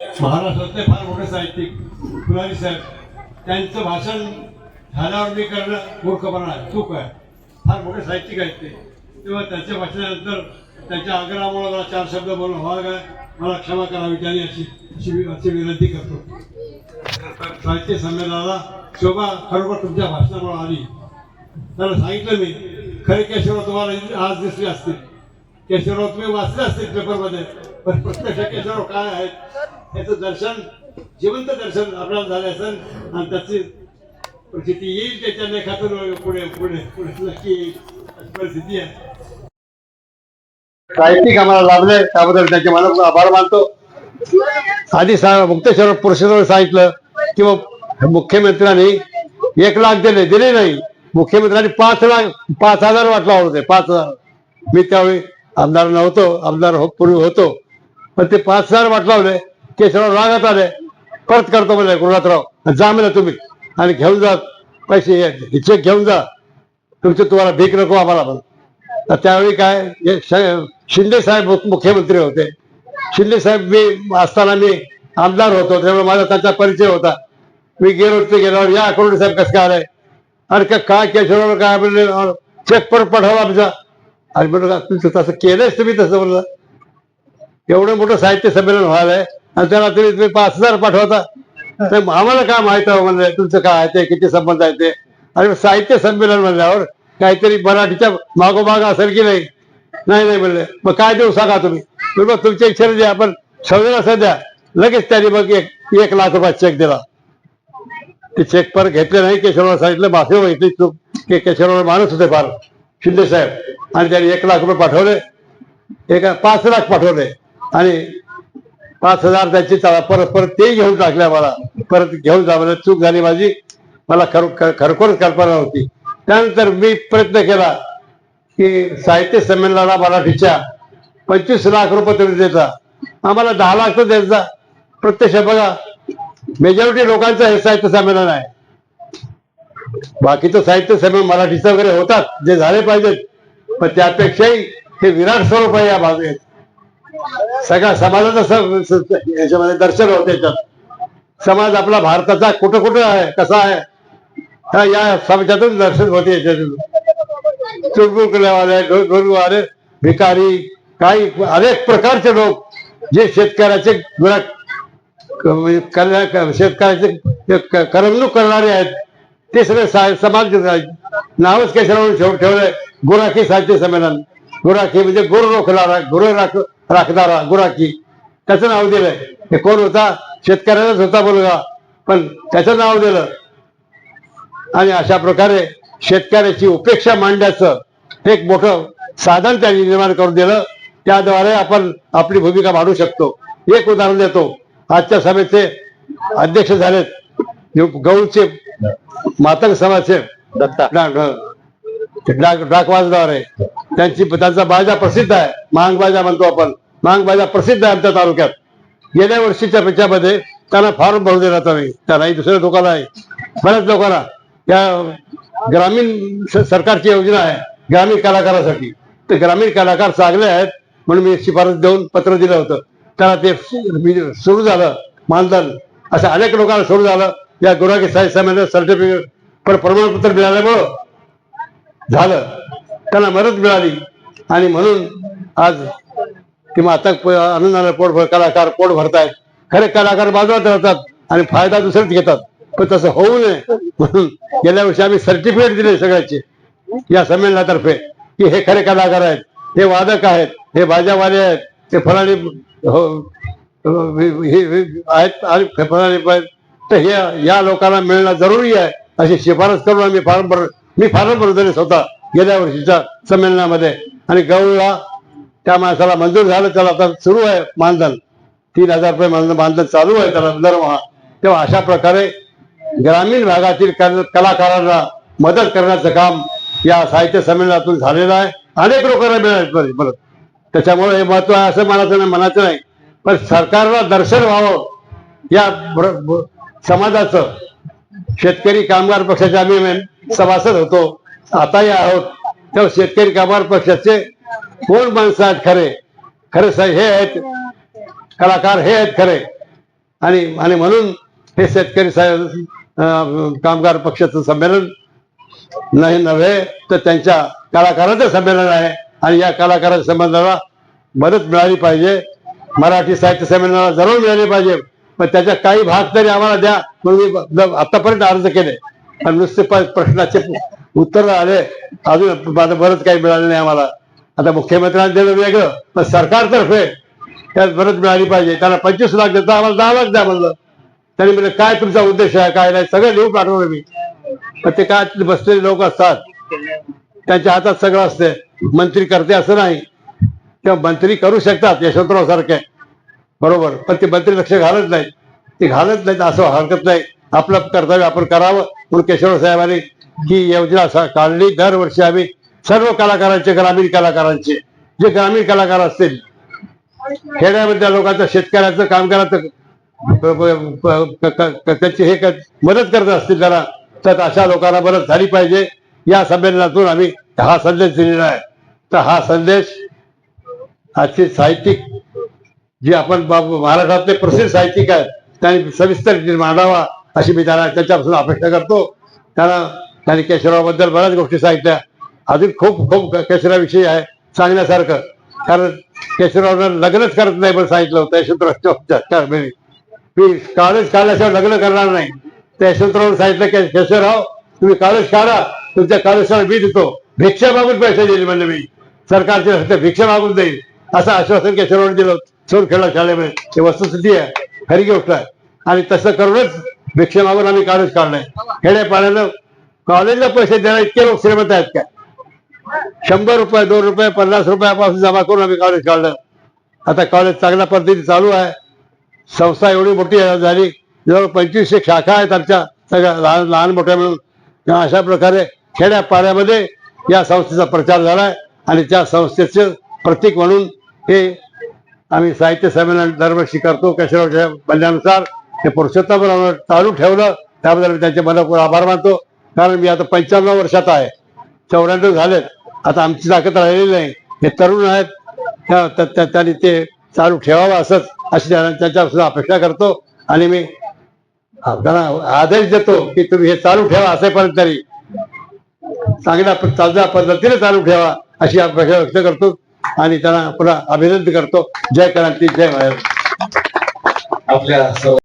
महाराष्ट्रातले फार मोठे साहित्यिक फुलारी साहेब त्यांचं भाषण झाल्यावर मी करणं मूर्खपणा आहे चूक आहे. फार मोठे साहित्यिक आहेत ते. तेव्हा त्यांच्या भाषणानंतर त्यांच्या आग्रहामुळे मला चार शब्द बोलून व्हावं काय मला क्षमा करावी त्याने अशी अशी अशी विनंती करतो. साहित्य संमेलनाला शोभा खरोखर तुमच्या भाषणामुळे आली. त्याला सांगितलं मी खरे केशवराव तुम्हाला आज दिसले असतील. केशवराव तुम्ही वाचले असतील पेपरमध्ये पण प्रत्यक्ष काय आहेत याचं दर्शन जिवंत दर्शन आपल्याला झालं असेल आणि त्याची परिस्थिती येईल त्याच्या लेखातून पुढे पुढे पुढे नक्की येईल परिस्थिती आहे. साहित्यिक आम्हाला लाभले. त्याबद्दल त्यांचे मला आभार मानतो. आधी सा मुक्तेश्वर पुरुषोत्तम सांगितलं किंवा मुख्यमंत्र्यांनी एक लाख दिले दिले नाही. मुख्यमंत्र्यांनी पाच लाख पाच हजार वाटला होते पाच हजार. मी त्यावेळी आमदार नव्हतो आमदार हो पूर्वी होतो. पण ते पाच हजार वाट लावले केशवराव रागात आले. परत करतो म्हणजे गुरुनाथराव जा म्हणलं तुम्ही. आणि घेऊन जा पैसे चेक घेऊन जा. तुमचे तुम्हाला भीक नको आम्हाला पण त्यावेळी काय हे शिंदे साहेब मुख्यमंत्री होते. शिंदे साहेब मी असताना मी आमदार होतो त्यामुळे माझा त्यांचा परिचय होता. मी गेलो ते गेल्यावर या अकोडे साहेब कसं काय आलाय अरे का काय केशवराव काय म्हणले? चेक परत पाठवला आमचा. आणि म्हणलं तुमचं तसं केलंच तुम्ही तसं म्हणलं. एवढं मोठं साहित्य संमेलन व्हायलंय. आणि त्याला तरी तुम्ही पाच हजार पाठवता. तर आम्हाला काय माहीत आहे म्हणलं तुमचं काय आहे ते किती संबंध आहे ते? आणि साहित्य संमेलन म्हणल्यावर काहीतरी मराठीच्या मागोमाग असेल की नाही? नाही नाही म्हणले. मग काय देऊ सांगा तुम्ही? मग तुमच्या इच्छेने द्या आपण असं सध्या लगेच त्यांनी मग एक एक लाख रुपयात चेक दिला. ते चेक पर घेतले नाही. केशवराव सांगितलं माफी माहिती चूक की केशवराव माणूस होते फार. शिंदे साहेब. आणि त्यांनी एक लाख रुपये पाठवले. एका पाच लाख पाठवले. आणि पाच हजार त्याची चला परत परत ते घेऊन टाकल्या मला. परत घेऊन जा म्हणजे चूक झाली माझी. मला खर- खरखोर कल्पना होती. त्यानंतर मी प्रयत्न केला की साहित्य संमेलनाला मराठीच्या पंचवीस लाख रुपये तुम्ही देता. आम्हाला दहा लाख तर द्यायचा प्रत्यक्ष बघा मेजॉरिटी लोकांचं हे साहित्य संमेलन आहे. बाकीचं साहित्य संमेलन मराठीचं वगैरे होतात. जे झाले पाहिजेत. पण त्यापेक्षाही हे विराट स्वरूप आहे या बाबतीत. सगळ्या समाजाचं याच्यामध्ये दर्शन होते याच्यात समाज आपला भारताचा कुठं कुठं आहे कसा आहे हा या समाजातून दर्शन होते याच्यातून. चुरबुरवाले ढोलवाले भिकारी काही अनेक प्रकारचे लोक जे शेतकऱ्याचे म्हणजे शेतकऱ्याचे करमणूक करणारे आहेत ते सगळे सा- समाज नावच केशरावरून ठेव ठेवलंय. गुराखी साहित्य संमेलन. गुराखी म्हणजे गुरु रोखणारा गुरु राख राखणारा गुराखी त्याचं नाव दिलंय हे कोण होता शेतकऱ्याचाच होता मुलगा पण त्याचं नाव दिलं आणि अशा प्रकारे शेतकऱ्याची उपेक्षा मांडण्याचं एक मोठं साधन त्यांनी निर्माण करून दिलं त्याद्वारे आपण आपली भूमिका मांडू शकतो एक उदाहरण देतो आजच्या सभेचे अध्यक्ष झालेत गौडचे मातंग समाजचे दत्ता डा- ते डाक डाक वाजणार आहे त्यांची त्यांचा बाजा प्रसिद्ध आहे. महाग बाजा म्हणतो आपण. महाग बाजा प्रसिद्ध आहे आमच्या तालुक्यात. गेल्या वर्षीच्या पेच्यामध्ये त्यांना फॉर्म भरू दिला तुम्ही त्यालाही दुसऱ्या लोकांना आहे. बऱ्याच लोकांना. या ग्रामीण सरकारची योजना आहे. ग्रामीण कलाकारासाठी. ते ग्रामीण कलाकार चांगले आहेत. म्हणून मी शिफारस देऊन पत्र दिलं होतं. त्याला ते सुरू झालं. मानधन. असं अनेक लोकांना सुरू झालं. या गुराखी साहित्य सर्टिफिकेट पण प्रमाणपत्र मिळाल्यामुळं झालं. त्यांना मदत मिळाली. आणि म्हणून आज किंवा आता प- आनंदाने पोट भर कलाकार पोट भरतायत. खरे कलाकार बाजूला राहतात आणि फायदा दुसरेच घेतात. पण तसं होऊ नये म्हणून गेल्या वर्षी आम्ही सर्टिफिकेट दिले सगळ्याचे या संमेलनातर्फे की हे खरे कलाकार आहेत हे वादक आहेत हे बाजावाले आहेत ते फलाणी हो हे- आहेत आणि आहेत. तर हे या लोकांना मिळणं जरुरी आहे अशी शिफारस करून आम्ही फार्म भर मी फार्म भरून दिले स्वतः गेल्या वर्षीच्या संमेलनामध्ये. आणि गौळला त्या माणसाला मंजूर झालं त्याला आता सुरू आहे मानधन. तीन हजार रुपये मानधन मानधन चालू आहे त्याला दरमहा तेव्हा अशा प्रकारे ग्रामीण भागातील कलाकारांना मदत करण्याचं काम या साहित्य संमेलनातून झालेलं आहे. अनेक लोकांना मिळाले परत त्याच्यामुळे हे महत्त्व आहे असं मनाचं नाही म्हणायचं नाही. पण सरकारला दर्शन व्हावं. या समाजाचं शेतकरी कामगार पक्षाचे आम्ही मेन- सभासद होतो. आता या आहोत. तेव्हा शेतकरी कामगार पक्षाचे कोण माणसं आहेत खरे? खरे साहेब हे आहेत. कलाकार हे आहेत खरे. आणि आणि म्हणून हे शेतकरी साहेब कामगार पक्षाचं संमेलन नाही नव्हे तर त्यांच्या कलाकारांचं संमेलन आहे. आणि या कलाकाराच्या संमेलनाला मदत मिळाली पाहिजे. मराठी साहित्य संमेलनाला जरूर मिळाली पाहिजे. पण त्याचा काही भाग तरी आम्हाला द्या. म्हणून मी आतापर्यंत अर्ज केले. आणि नुसते प्रश्नाचे उत्तर आले अजून माझं बरंच काही मिळालं नाही आम्हाला. आता मुख्यमंत्र्यांनी दिलं वेगळं. पण सरकारतर्फे त्यात बरंच मिळाली पाहिजे. त्याला पंचवीस लाख देतो आम्हाला दहा लाख द्या म्हणलं. त्यांनी म्हणजे काय तुमचा उद्देश आहे काय नाही सगळं लिहून पाठवलं मी. पण ते काय बसलेले लोक असतात त्यांच्या हातात सगळं असते. मंत्री करते असं नाही. किंवा मंत्री करू शकतात यशवंतराव सारखे बरोबर. पण ते मंत्री लक्ष घालत नाही ते घालत नाहीत असं हरकत नाही. आपलं कर्तव्य आपण करावं म्हणून केशवराव साहेबांनी ही योजना काढली. दरवर्षी आम्ही सर्व कलाकारांचे ग्रामीण कलाकारांचे जे ग्रामीण कलाकार असतील खेड्यामधल्या लोकांचं शेतकऱ्याचं कामगाराचं ब- त्याची हे मदत करत असतील त्याला तर अशा लोकांना मदत झाली पाहिजे. या संमेलनातून आम्ही हा संदेश दिलेला आहे. तर हा संदेश आजचे साहित्यिक जे आपण महाराष्ट्रातले प्रसिद्ध साहित्यिक आहेत त्यांनी सविस्तर मांडावा अशी मी त्यांना त्याच्यापासून अपेक्षा करतो. त्यांना त्यांनी केशवरावबद्दल बऱ्याच गोष्टी सांगितल्या. अजून खूप खूप केशवराविषयी आहे सांगण्यासारखं. कारण केशवरावनं लग्नच करत नाही पण सांगितलं होतं यशवंतराव मी कॉलेज काढल्याशिवाय लग्न करणार नाही. ते यशवंतराव सांगितलं की केशवराव तुम्ही काळज काढा. तुमच्या कॉलेजला मी देतो. भिक्षा मागून पैसे दिले म्हणजे मी. सरकारचे हस्ते भिक्षा मागून देईल. असं आश्वासन केशवराव दिलं सोनखेडा शाळेमध्ये. ते वस्तुस्थिती आहे. खरी गोष्ट आहे. आणि तसं करूनच भिक्षा मागून आम्ही काळच काढलाय. खेड्या पाण्यानं कॉलेजला पैसे देणार इतके लोक श्रीमंत आहेत काय? शंभर रुपये दोन रुपये पन्नास रुपयापासून जमा करून आम्ही कॉलेज काढलं. आता कॉलेज चांगल्या पद्धतीने चालू आहे. संस्था एवढी मोठी झाली. जवळ पंचवीसशे शाखा आहेत आमच्या. सगळ्या लहान लहान मोठ्या मिळून अशा प्रकारे खेड्यापाड्यामध्ये या संस्थेचा प्रचार झालाय आणि त्या संस्थेचं प्रतीक म्हणून हे आम्ही साहित्य संमेलन दरवर्षी करतो. केशवरावच्या म्हणण्यानुसार ते पुरुषोत्तम चालू ठेवलं. त्याबद्दल मी त्यांचे मनपूर आभार मानतो. कारण मी आता पंच्याण्णव वर्षात आहे. चौऱ्याण्णव झालेत. आता आमची ताकद राहिलेली नाही. हे तरुण आहेत. त्यांनी ते चालू ठेवावं असंच अशी त्यांच्या सुद्धा अपेक्षा करतो. आणि मी त्यांना आदेश देतो की तुम्ही हे चालू ठेवा असेपर्यंत तरी. चांगल्या प- चांगल्या पद्धतीने चालू ठेवा अशी अपेक्षा व्यक्त करतो. आणि त्यांना पुन्हा अभिनंदन करतो. जय क्रांती जय महाराज. आपल्या